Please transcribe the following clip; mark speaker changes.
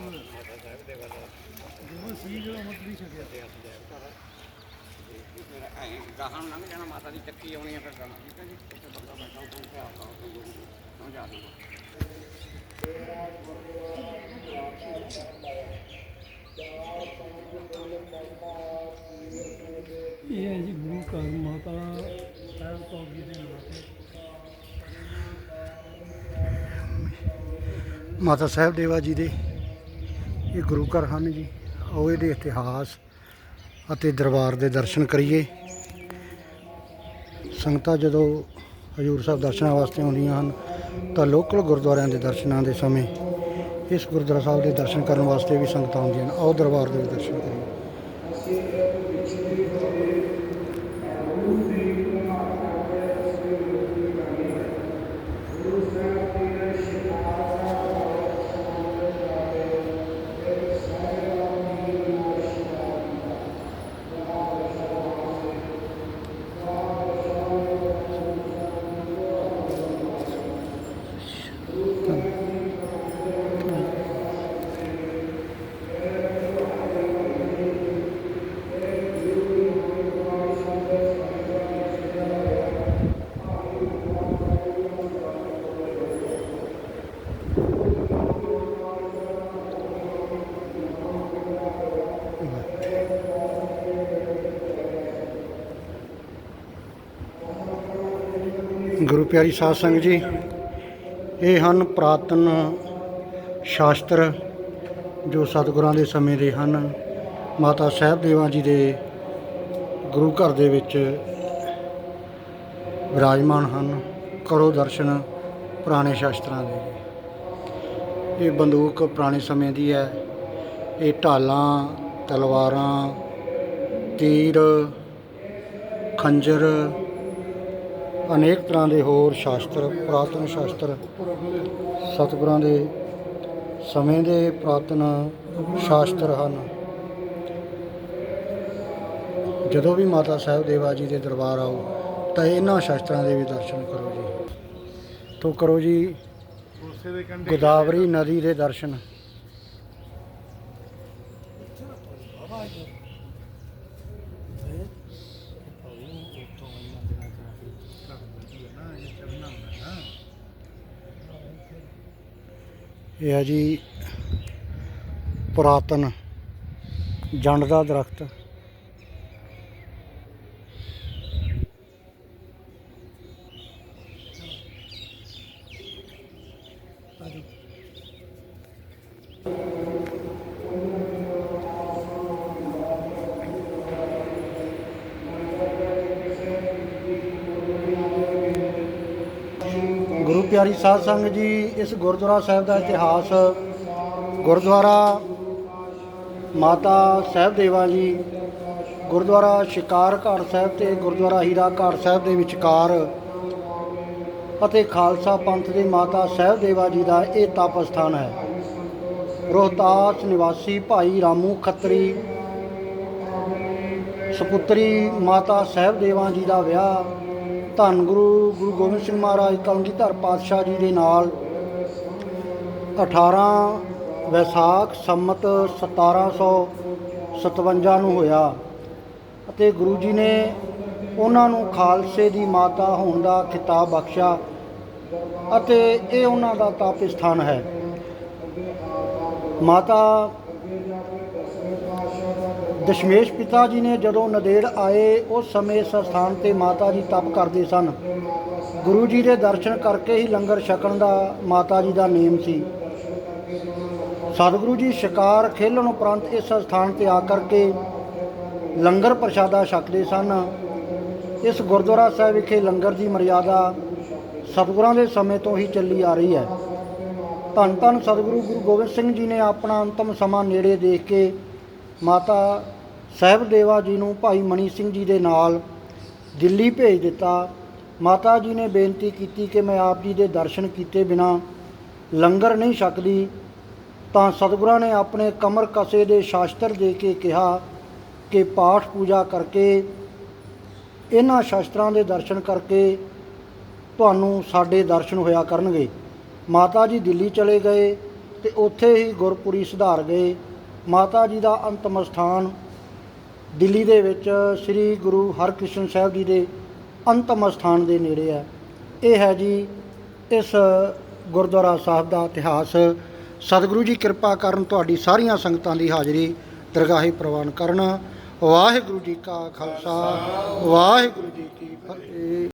Speaker 1: ਜਦੋਂ ਸੀ ਜਦੋਂ ਅਮਰ ਨਹੀਂ ਛਕਿਆ
Speaker 2: ਫਿਰ ਐਂ ਗਾਹਾਂ ਲੰਘ ਜਾਣਾ ਮਾਤਾ ਦੀ ਚੱਕੀ ਆਉਣੀ ਆ ਫਿਰ ਗਾਹਾਂ ਠੀਕ ਹੈ ਜੀ ਉੱਥੇ ਬੰਦਾ ਬੈਠਾ ਉਹ ਤੇ ਆਪਾਂ ਉਹ ਗੁਰੂ ਨੂੰ ਸਮਝਾ ਦੂੰਗਾ
Speaker 1: ਇਹ ਹੈ ਜੀ ਗੁਰੂ ਘਰ ਮਾਤਾ ਸਾਹਿਬ ਕੌਰ ਜੀ ਦੇ ਨਾਂ ਤੇ।
Speaker 3: ਮਾਤਾ ਸਾਹਿਬ ਦੇਵਾ ਜੀ ਦੇ। ਇਹ ਗੁਰੂ ਘਰ ਹਨ ਜੀ। ਆਓ ਇਹਦੇ ਇਤਿਹਾਸ ਅਤੇ ਦਰਬਾਰ ਦੇ ਦਰਸ਼ਨ ਕਰੀਏ। ਸੰਗਤਾਂ ਜਦੋਂ ਹਜੂਰ ਸਾਹਿਬ ਦਰਸ਼ਨਾਂ ਵਾਸਤੇ ਆਉਂਦੀਆਂ ਹਨ, ਤਾਂ ਲੋਕਲ ਗੁਰਦੁਆਰਿਆਂ ਦੇ ਦਰਸ਼ਨਾਂ ਦੇ ਸਮੇਂ ਇਸ ਗੁਰਦੁਆਰਾ ਸਾਹਿਬ ਦੇ ਦਰਸ਼ਨ ਕਰਨ ਵਾਸਤੇ ਵੀ ਸੰਗਤਾਂ ਆਉਂਦੀਆਂ ਹਨ ਆਓ ਦਰਬਾਰ ਦੇ ਵੀ ਦਰਸ਼ਨ ਗੁਰੂ ਪਿਆਰੀ ਸਾਧ ਸੰਗਤ ਜੀ, ਇਹ ਹਨ ਪ੍ਰਾਤਨ ਸ਼ਾਸਤਰ ਜੋ ਸਤਿਗੁਰਾਂ ਦੇ ਸਮੇਂ ਦੇ ਹਨ। ਮਾਤਾ ਸਾਹਿਬ ਦੇਵਾਂ ਜੀ ਦੇ ਗੁਰੂ ਘਰ ਦੇ ਵਿੱਚ ਵਿਰਾਜਮਾਨ ਹਨ। ਕਰੋ ਦਰਸ਼ਨ ਪੁਰਾਣੇ ਸ਼ਾਸਤਰਾਂ ਦੇ। ਇਹ ਬੰਦੂਕ ਪੁਰਾਣੇ ਸਮੇਂ ਦੀ ਹੈ। ਇਹ ਢਾਲਾਂ, ਤਲਵਾਰਾਂ, ਤੀਰ, ਖੰਜਰ ਅਨੇਕ ਤਰ੍ਹਾਂ ਦੇ ਹੋਰ ਸ਼ਾਸਤਰ, ਪੁਰਾਤਨ ਸ਼ਾਸਤਰ, ਸਤਿਗੁਰਾਂ ਦੇ ਸਮੇਂ ਦੇ ਪੁਰਾਤਨ ਸ਼ਾਸਤਰ ਹਨ। ਜਦੋਂ ਵੀ ਮਾਤਾ ਸਾਹਿਬ ਦੇਵਾ ਜੀ ਦੇ ਦਰਬਾਰ ਆਓ, ਤਾਂ ਇਹਨਾਂ ਸ਼ਾਸਤਰਾਂ ਦੇ ਵੀ ਦਰਸ਼ਨ ਕਰੋ ਜੀ। ਤੋਂ ਕਰੋ ਜੀ, ਗੋਦਾਵਰੀ ਨਦੀ ਦੇ ਦਰਸ਼ਨ। ਇਹ ਹੈ ਜੀ ਪੁਰਾਤਨ ਜੰਡ ਦਾ ਦਰਖਤ। ਪਿਆਰੀ ਸਾਧ ਸੰਗਤ ਜੀ, ਇਸ ਗੁਰਦੁਆਰਾ ਸਾਹਿਬ ਦਾ ਇਤਿਹਾਸ, ਗੁਰਦੁਆਰਾ ਮਾਤਾ ਸਾਹਿਬ ਦੇਵਾ ਜੀ, ਗੁਰਦੁਆਰਾ ਸ਼ਿਕਾਰ ਘਾਟ ਸਾਹਿਬ ਤੇ ਗੁਰਦੁਆਰਾ ਹੀਰਾ ਘਾਟ ਸਾਹਿਬ ਦੇ ਵਿਚਕਾਰ ਅਤੇ ਖਾਲਸਾ ਪੰਥ ਦੇ ਮਾਤਾ ਸਾਹਿਬ ਦੇਵਾ ਜੀ ਦਾ ਇਹ ਤਪ ਸਥਾਨ ਹੈ। ਰੋਹਤਾਸ ਨਿਵਾਸੀ ਭਾਈ ਰਾਮੂ ਖੱਤਰੀ, ਸੁਪੁੱਤਰੀ ਮਾਤਾ ਸਾਹਿਬ ਦੇਵਾ ਜੀ ਦਾ ਵਿਆਹ ਧੰਨ ਗੁਰੂ ਗੁਰੂ ਗੋਬਿੰਦ ਸਿੰਘ ਮਹਾਰਾਜ ਕਲਗੀਧਰ ਪਾਤਸ਼ਾਹ ਜੀ ਦੇ ਨਾਲ 18 ਵੈਸਾਖ ਸੰਮਤ 1757 ਨੂੰ ਹੋਇਆ ਅਤੇ ਗੁਰੂ ਜੀ ਨੇ ਉਹਨਾਂ ਨੂੰ ਖਾਲਸੇ ਦੀ ਮਾਤਾ ਹੋਣ ਦਾ ਖਿਤਾਬ ਬਖਸ਼ਿਆ ਅਤੇ ਇਹ ਉਹਨਾਂ ਦਾ ਤਪ ਸਥਾਨ ਹੈ। ਮਾਤਾ ਦਸ਼ਮੇਸ਼ ਪਿਤਾ ਜੀ ਨੇ ਜਦੋਂ ਨਦੇੜ ਆਏ, ਉਸ ਸਮੇਂ ਇਸ ਸਥਾਨ ਤੇ ਮਾਤਾ ਜੀ ਤਪ ਕਰਦੇ ਸਨ। ਗੁਰੂ ਜੀ ਦੇ ਦਰਸ਼ਨ ਕਰਕੇ ਹੀ ਲੰਗਰ ਛਕਣ ਦਾ ਮਾਤਾ ਜੀ ਦਾ ਨੇਮ ਸੀ। ਸਤਿਗੁਰੂ ਜੀ ਸ਼ਿਕਾਰ ਖੇਲਣ ਉਪਰੰਤ ਇਸ ਸਥਾਨ ਤੇ ਆ ਕਰਕੇ ਲੰਗਰ ਪ੍ਰਸ਼ਾਦਾ ਛਕਦੇ ਸਨ। ਇਸ ਗੁਰਦੁਆਰਾ ਸਾਹਿਬ ਵਿਖੇ ਲੰਗਰ ਦੀ ਮਰਿਆਦਾ ਸਤਿਗੁਰਾਂ ਦੇ ਸਮੇਂ ਤੋਂ ਹੀ ਚੱਲੀ ਆ ਰਹੀ ਹੈ। ਧੰਨ ਧੰਨ ਸਤਿਗੁਰੂ ਗੁਰੂ ਗੋਬਿੰਦ ਸਿੰਘ ਜੀ ਨੇ ਆਪਣਾ ਅੰਤਮ ਸਮਾਂ ਨੇੜੇ ਦੇਖ ਕੇ ਮਾਤਾ ਸਾਹਿਬਦੇਵਾ ਜੀ ਨੂੰ ਭਾਈ ਮਣੀ ਸਿੰਘ ਜੀ ਦੇ ਨਾਲ ਦਿੱਲੀ ਭੇਜ ਦਿੱਤਾ। ਮਾਤਾ ਜੀ ਨੇ ਬੇਨਤੀ ਕੀਤੀ ਕਿ ਮੈਂ ਆਪ ਜੀ ਦੇ ਦਰਸ਼ਨ ਕੀਤੇ ਬਿਨਾ ਲੰਗਰ ਨਹੀਂ ਛਕਦੀ। ਤਾਂ ਸਤਿਗੁਰਾਂ ਨੇ ਆਪਣੇ ਕਮਰ ਕਸੇ ਦੇ ਸ਼ਾਸਤਰ ਦੇ ਕੇ ਕਿਹਾ ਕਿ ਪਾਠ ਪੂਜਾ ਕਰਕੇ, ਇਹਨਾਂ ਸ਼ਾਸਤਰਾਂ ਦੇ ਦਰਸ਼ਨ ਕਰਕੇ ਤੁਹਾਨੂੰ ਸਾਡੇ ਦਰਸ਼ਨ ਹੋਇਆ ਕਰਨਗੇ। ਮਾਤਾ ਜੀ ਦਿੱਲੀ ਚਲੇ ਗਏ ਤੇ ਉੱਥੇ ਹੀ ਗੁਰਪੁਰੀ ਸੁਧਾਰ ਗਏ। ਮਾਤਾ ਜੀ ਦਾ ਅੰਤਮ ਸਥਾਨ ਦਿੱਲੀ ਦੇ ਵਿੱਚ ਸ੍ਰੀ ਗੁਰੂ ਹਰਕ੍ਰਿਸ਼ਨ ਸਾਹਿਬ ਜੀ ਦੇ ਅੰਤਮ ਅਸਥਾਨ ਦੇ ਨੇੜੇ ਹੈ। ਇਹ ਹੈ ਜੀ ਇਸ ਗੁਰਦੁਆਰਾ ਸਾਹਿਬ ਦਾ ਇਤਿਹਾਸ। ਸਤਿਗੁਰੂ ਜੀ ਕਿਰਪਾ ਕਰਨ ਤੁਹਾਡੀ ਸਾਰੀਆਂ ਸੰਗਤਾਂ ਦੀ ਹਾਜ਼ਰੀ ਦਰਗਾਹੇ ਪ੍ਰਵਾਨ ਕਰਨ। ਵਾਹਿਗੁਰੂ ਜੀ ਕਾ ਖਾਲਸਾ, ਵਾਹਿਗੁਰੂ ਜੀ ਕੀ ਫਤਿਹ।